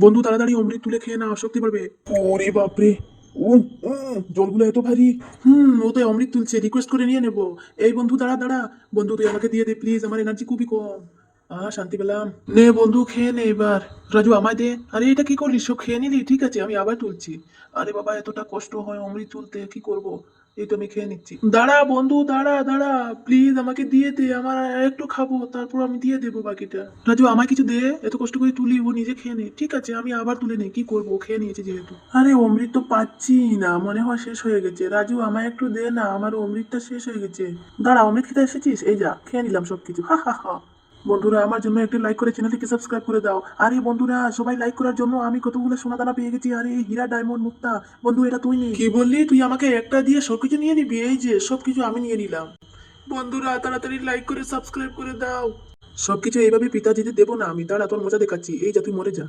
বন্ধু তাড়াতাড়ি অমৃত তুলে খেয়ে না শক্তি পারবে ওরে বাপরে। ও উম, জলগুলো এত ভারী। হুম ও তো অমৃত তুলছে রিকোয়েস্ট করে নিয়ে নেব। এই বন্ধু দাঁড়া দাঁড়া। বন্ধু তুই আমাকে দিয়ে দে প্লিজ আমার এনার্জি খুবই কম। আহ শান্তি পেলাম। নে বন্ধু, খেয়ে নে এবার। রাজু, আমায় দে। আরে, এটা কি করলি? সব খেয়ে নিলি? ঠিক আছে, আমি আবার তুলছি। আরে বাবা, এতটা কষ্ট হয় অমৃত তুলতে, কি করব? এই তো আমি খেয়ে নিচ্ছি। দাঁড়া বন্ধু, দাঁড়া দাঁড়া। প্লিজ আমাকে দিয়ে দে। আমার একটু খাব, তারপর আমি দিয়ে দেবো বাকিটা। রাজু, আমায় কিছু দে। এত কষ্ট করে তুলি, ও নিজে খেয়ে নে। ঠিক আছে, আমি আবার তুলে নেই। কি করব? খেয়ে নিয়েছে যেহেতু। আরে, অমৃত তো পাচ্ছি না। মনে হয় শেষ হয়ে গেছে। রাজু, আমায় একটু দে না। আমার অমৃতটা শেষ হয়ে গেছে। দাঁড়া অমৃত খেতে এসেছিস? এই যা, খেয়ে নিলাম সবকিছু। হা হা হা। বন্ধুরা, আমার জন্য একটি লাইক করে চ্যানেলটিকে সাবস্ক্রাইব করে দাও। আরে বন্ধুরা, সবাই লাইক করার জন্য আমি কতগুলো সোনা দানা পেয়ে গেছি। আরে, হীরা ডায়মন্ড মুক্তা। বন্ধু, এটা তুই কি বললি? তুই আমাকে একটা দিয়ে সবকিছু নিয়ে নিবি? এই যে, সবকিছু আমি নিয়ে নিলাম। বন্ধুরা, তাড়াতাড়ি লাইক করে সাবস্ক্রাইব করে দাও। সবকিছু এইভাবে পিতাজিতে দেবো না, আমি। দাঁড়া, তোর মজা দেখাচ্ছি। এই যা, তুই মরে যা।